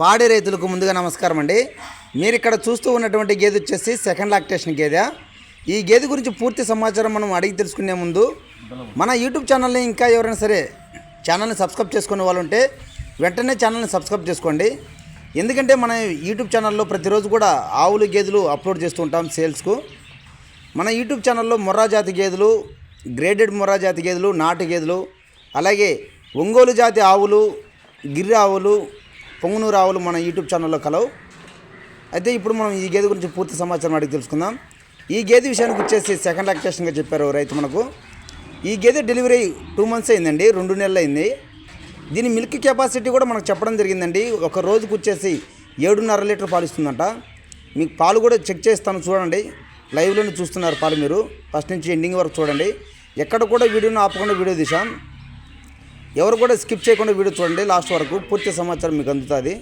పాడి రైతులకు ముందుగా నమస్కారం అండి. మీరు ఇక్కడ చూస్తూ ఉన్నటువంటి గేదె వచ్చేసి సెకండ్ లాక్టేషన్ గేదె. ఈ గేదె గురించి పూర్తి సమాచారం మనం అడిగి తెలుసుకునే ముందు మన యూట్యూబ్ ఛానల్ని ఇంకా ఎవరైనా సరే ఛానల్ని సబ్స్క్రైబ్ చేసుకునే వాళ్ళు ఉంటే వెంటనే ఛానల్ని సబ్స్క్రైబ్ చేసుకోండి. ఎందుకంటే మన యూట్యూబ్ ఛానల్లో ప్రతిరోజు కూడా ఆవులు గేదెలు అప్లోడ్ చేస్తూ ఉంటాం సేల్స్కు. మన యూట్యూబ్ ఛానల్లో మొర్రా జాతి గేదెలు గ్రేడెడ్ మొర్రా జాతి గేదెలు నాటు గేదెలు అలాగే ఒంగోలు జాతి ఆవులు గిర్రె ఆవులు పొంగునూరు ఆవులు మన యూట్యూబ్ ఛానల్లో కలవు. అయితే ఇప్పుడు మనం ఈ గేదె గురించి పూర్తి సమాచారం అడిగి తెలుసుకుందాం. ఈ గేదె విషయానికి వచ్చేసి సెకండ్ లాక్టేషన్గా చెప్పారు రైతు మనకు. ఈ గేదె డెలివరీ టూ మంత్స్ అయిందండి రెండు నెలలు అయింది. దీని మిల్క్ కెపాసిటీ కూడా మనకు చెప్పడం జరిగిందండి. ఒక రోజుకు వచ్చేసి ఏడున్నర లీటర్ పాలు ఇస్తుందంట. మీకు పాలు కూడా చెక్ చేస్తాను చూడండి. లైవ్లోనే చూస్తున్నారు పాలు మీరు. ఫస్ట్ నుంచి ఎండింగ్ వరకు చూడండి. ఎక్కడ కూడా వీడియోని ఆపకుండా వీడియో తీసాం ఎవరు కూడా స్కిప్ చేయకుండా వీడియో చూడండి. లాస్ట్ వరకు పూర్తి సమాచారం మీకు అందుతుంది.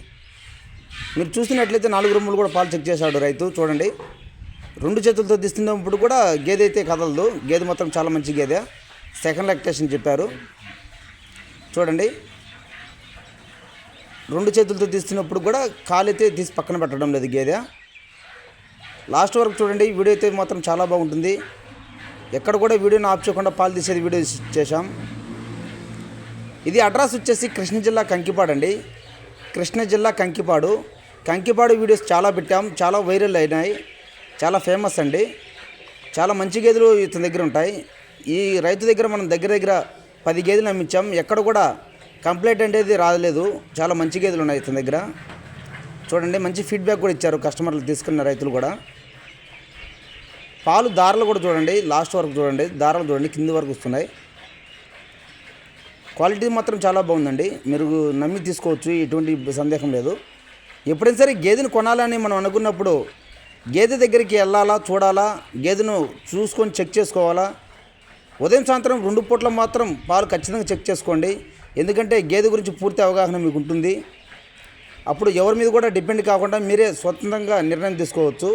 మీరు చూసినట్లయితే నాలుగు రూములు కూడా పాలు చెక్ చేశాడు రైతు. చూడండి. రెండు చేతులతో తీస్తున్నప్పుడు కూడా గేదె అయితే కదలదు. గేదె మొత్తం చాలా మంచి గేదె. సెకండ్ లాక్టేషన్ చెప్పారు. చూడండి. రెండు చేతులతో తీస్తున్నప్పుడు కూడా కాలైతే తీసి పక్కన పెట్టడం లేదు గేదె. లాస్ట్ వరకు చూడండి. వీడియో అయితే మాత్రం చాలా బాగుంటుంది. ఎక్కడ కూడా వీడియోని ఆఫ్ చేయకుండా పాలు తీసేది వీడియో చేశాం. ఇది అడ్రస్ వచ్చేసి కృష్ణా జిల్లా కంకిపాడు అండి. కృష్ణా జిల్లా కంకిపాడు. కంకిపాడు వీడియోస్ చాలా పెట్టాం చాలా వైరల్ అయినాయి చాలా ఫేమస్ అండి. చాలా మంచి గేదెలు ఇతని దగ్గర ఉంటాయి. ఈ రైతు దగ్గర మనం దగ్గర దగ్గర పది గేదెలు అమ్మించాం. ఎక్కడ కూడా కంప్లైంట్ అనేది రాలేదు. చాలా మంచి గేదెలు ఉన్నాయి ఇతని దగ్గర. చూడండి మంచి ఫీడ్బ్యాక్ కూడా ఇచ్చారు కస్టమర్లు తీసుకున్న రైతులు కూడా. పాలు దారాలు కూడా చూడండి లాస్ట్ వరకు చూడండి దారాలు చూడండి కింది వరకు వస్తున్నాయి. క్వాలిటీ మాత్రం చాలా బాగుందండి. మీరు నమ్మి తీసుకోవచ్చు ఎటువంటి సందేహం లేదు. ఎప్పుడైనా సరే గేదెను కొనాలని మనం అనుకున్నప్పుడు గేదె దగ్గరికి వెళ్ళాలా చూడాలా గేదెను చూసుకొని చెక్ చేసుకోవాలా? ఉదయం సాయంత్రం రెండు పూట్ల మాత్రం పాలు ఖచ్చితంగా చెక్ చేసుకోండి. ఎందుకంటే గేదె గురించి పూర్తి అవగాహన మీకు ఉంటుంది. అప్పుడు ఎవరి మీద కూడా డిపెండ్ కాకుండా మీరే స్వతంత్రంగా నిర్ణయం తీసుకోవచ్చు.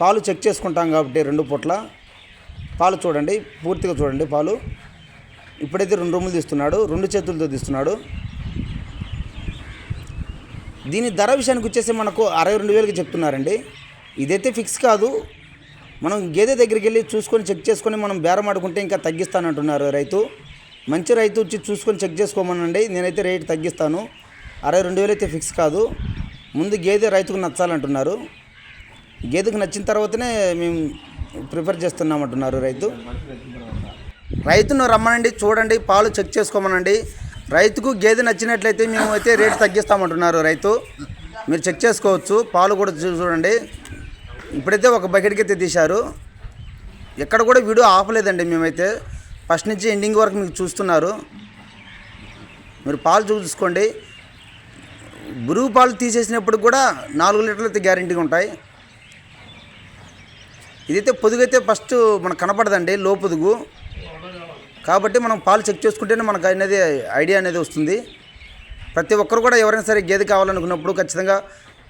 పాలు చెక్ చేసుకుంటాం కాబట్టి రెండు పూట్ల. పాలు చూడండి పూర్తిగా చూడండి పాలు. ఇప్పుడైతే రెండు రూములు తీస్తున్నాడు రెండు చేతులతో తీస్తున్నాడు. దీని ధర విషయానికి వచ్చేసి మనకు అరవై రెండు వేలకి చెప్తున్నారండి. ఇదైతే ఫిక్స్ కాదు. మనం గేదె దగ్గరికి వెళ్ళి చూసుకొని చెక్ చేసుకొని మనం బేరం ఆడుకుంటే ఇంకా తగ్గిస్తానంటున్నారు రైతు. మంచి రైతు వచ్చి చూసుకొని చెక్ చేసుకోమనండి. నేనైతే రేట్ తగ్గిస్తాను. అరవై రెండు వేలు అయితే ఫిక్స్ కాదు. ముందు గేదె రైతుకు నచ్చాలంటున్నారు. గేదెకు నచ్చిన తర్వాతనే మేము ప్రిఫర్ చేస్తున్నామంటున్నారు రైతు. రైతును రమ్మనండి చూడండి పాలు చెక్ చేసుకోమనండి. రైతుకు గేదె నచ్చినట్లయితే మేము అయితే రేటు తగ్గిస్తామంటున్నారు రైతు. మీరు చెక్ చేసుకోవచ్చు పాలు కూడా చూ- చూడండి. ఇప్పుడైతే ఒక బకెట్కి అయితే తీశారు. ఎక్కడ కూడా వీడియో ఆపలేదండి మేమైతే. ఫస్ట్ నుంచి ఎండింగ్ వరకు మీకు చూస్తున్నారు. మీరు పాలు చూసుకోండి. బురుగు పాలు తీసేసినప్పుడు కూడా నాలుగు లీటర్లు అయితే గ్యారంటీగా ఉంటాయి. ఇదైతే పొదుగైతే ఫస్ట్ మనకు కనపడదండి లో పొదుగు కాబట్టి మనం పాలు చెక్ చేసుకుంటేనే మనకు అనేది ఐడియా అనేది వస్తుంది. ప్రతి ఒక్కరు కూడా ఎవరైనా సరే గేదె కావాలనుకున్నప్పుడు ఖచ్చితంగా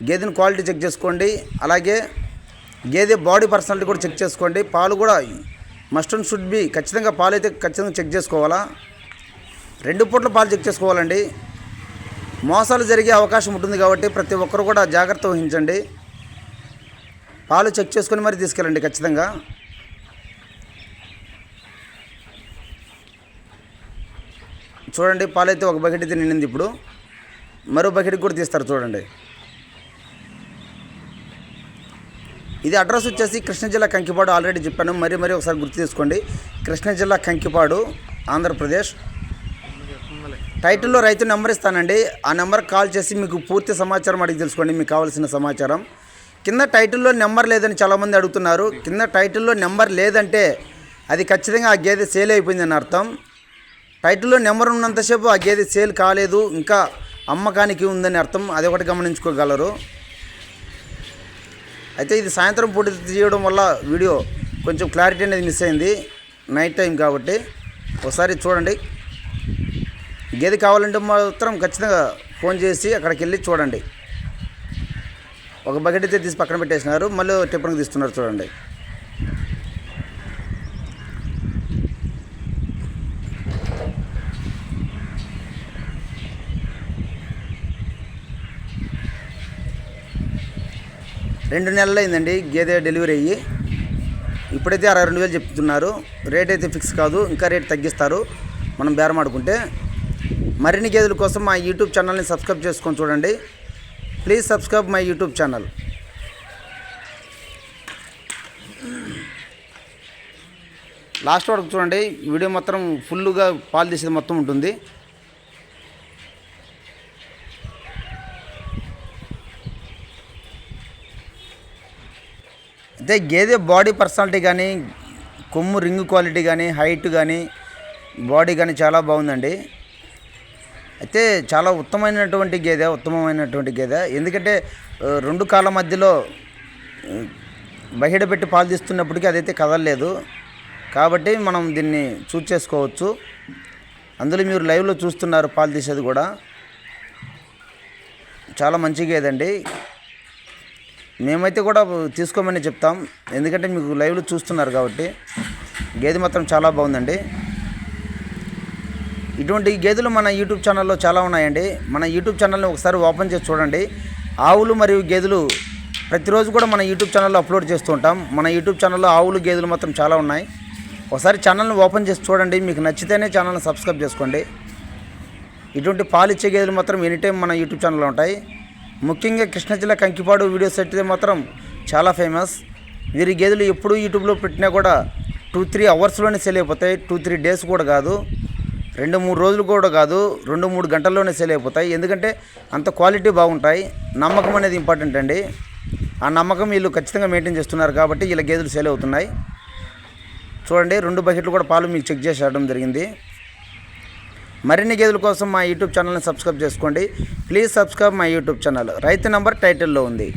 గేదెని క్వాలిటీ చెక్ చేసుకోండి. అలాగే గేదె బాడీ పర్సనాలిటీ కూడా చెక్ చేసుకోండి. పాలు కూడా మస్ట్ అండ్ షుడ్ బి ఖచ్చితంగా పాలు అయితే ఖచ్చితంగా చెక్ చేసుకోవాలా? రెండు పూట్ల పాలు చెక్ చేసుకోవాలండి. మోసాలు జరిగే అవకాశం ఉంటుంది కాబట్టి ప్రతి ఒక్కరు కూడా జాగ్రత్త వహించండి. పాలు చెక్ చేసుకొని మరి తీసుకెళ్ళండి ఖచ్చితంగా. చూడండి పాలైతే ఒక బకెట్ అయితే నిండింది ఇప్పుడు. మరో బకెట్ కూడా తీస్తారు చూడండి. ఇది అడ్రస్ వచ్చేసి కృష్ణా జిల్లా కంకిపాడు ఆల్రెడీ చెప్పాను. మరీ మరీ ఒకసారి గుర్తు తీసుకోండి కృష్ణా జిల్లా కంకిపాడు ఆంధ్రప్రదేశ్. టైటిల్లో రైతు నెంబర్ ఇస్తానండి. ఆ నెంబర్కి కాల్ చేసి మీకు పూర్తి సమాచారం అడిగి తెలుసుకోండి. మీకు కావాల్సిన సమాచారం. కింద టైటిల్లో నెంబర్ లేదని చాలామంది అడుగుతున్నారు. కింద టైటిల్లో నెంబర్ లేదంటే అది ఖచ్చితంగా ఆ గేదె సేల్ అయిపోయిందని అర్థం. టైటిల్లో నెంబర్ ఉన్నంతసేపు ఆ గేదె సేల్ కాలేదు. ఇంకా అమ్మకానికి ఉందని అర్థం అది ఒకటి గమనించుకోగలరు. అయితే ఇది సాయంత్రం పూట తీయడం వల్ల వీడియో కొంచెం క్లారిటీ అనేది మిస్ అయింది. నైట్ టైం కాబట్టి ఒకసారి చూడండి. గేదె కావాలంటే మాత్రం ఖచ్చితంగా ఫోన్ చేసి అక్కడికి వెళ్ళి చూడండి. ఒక బకెట్ అయితే తీసి పక్కన పెట్టేసినారు. మళ్ళీ టిప్పనికి తీస్తున్నారు చూడండి. రెండు నెలలు అయిందండి గేదె డెలివరీ అయ్యి. ఇప్పుడైతే అరవై రెండు వేలు చెప్తున్నారు. రేట్ అయితే ఫిక్స్ కాదు ఇంకా రేట్ తగ్గిస్తారు. మనం బేరమాడుకుంటే మరిన్ని గేదెల కోసం మా యూట్యూబ్ ఛానల్ని సబ్స్క్రైబ్ చేసుకొని చూడండి. Please subscribe my YouTube channel. Last వరకు చూడండి వీడియో మొత్తం ఫుల్గా పాలు తీసేది మొత్తం ఉంటుంది. అయితే గేదె బాడీ పర్సనాలిటీ కానీ కొమ్ము రింగ్ క్వాలిటీ కానీ హైట్ కానీ బాడీ కానీ చాలా బాగుందండి. అయితే చాలా ఉత్తమమైనటువంటి గేదె ఉత్తమమైనటువంటి గేదె. ఎందుకంటే రెండు కాళ్ళ మధ్యలో బహిడ పెట్టి పాలు తీస్తున్నప్పటికీ అదైతే కదలలేదు. కాబట్టి మనం దీన్ని చూస్ చేసుకోవచ్చు. అందులో మీరు లైవ్లో చూస్తున్నారు పాలు తీసేది కూడా. చాలా మంచి గేదండి. మేమైతే కూడా తీసుకోమని చెప్తాం. ఎందుకంటే మీకు లైవ్లో చూస్తున్నారు కాబట్టి గేదె మాత్రం చాలా బాగుందండి. ఇటువంటి గేదెలు మన యూట్యూబ్ ఛానల్లో చాలా ఉన్నాయండి. మన యూట్యూబ్ ఛానల్ని ఒకసారి ఓపెన్ చేసి చూడండి. ఆవులు మరియు గేదెలు ప్రతిరోజు కూడా మన యూట్యూబ్ ఛానల్లో అప్లోడ్ చేస్తూ ఉంటాం. మన యూట్యూబ్ ఛానల్లో ఆవులు గేదెలు మాత్రం చాలా ఉన్నాయి. ఒకసారి ఛానల్ని ఓపెన్ చేసి చూడండి. మీకు నచ్చితేనే ఛానల్ని సబ్స్క్రైబ్ చేసుకోండి. ఇటువంటి పాలిచ్చే గేదెలు మాత్రం ఎనీ టైం మన యూట్యూబ్ ఛానల్లో ఉంటాయి. ముఖ్యంగా కృష్ణా జిల్లా కంకిపాడు వీడియోస్ అయితే మాత్రం చాలా ఫేమస్ వీరి గేదెలు ఎప్పుడు యూట్యూబ్లో పెట్టినా కూడా టూ త్రీ అవర్స్లోనే సేల్ అయిపోతాయి. టూ త్రీ డేస్ కూడా కాదు. రెండు మూడు రోజులు కూడా కాదు. రెండు మూడు గంటల్లోనే సేల్ అయిపోతాయి. ఎందుకంటే అంత క్వాలిటీ బాగుంటాయి. నమ్మకం అనేది ఇంపార్టెంట్ అండి. ఆ నమ్మకం వీళ్ళు ఖచ్చితంగా మెయింటైన్ చేస్తున్నారు కాబట్టి వీళ్ళ గేదెలు సేల్ అవుతున్నాయి. చూడండి రెండు బకెట్లు కూడా పాలు మీకు చెక్ చేసి ఆడడం జరిగింది. మరిన్ని గేదెల కోసం మా యూట్యూబ్ ఛానల్ని సబ్స్క్రైబ్ చేసుకోండి. Please subscribe my YouTube channel. రైతు నంబర్ టైటిల్లో ఉంది.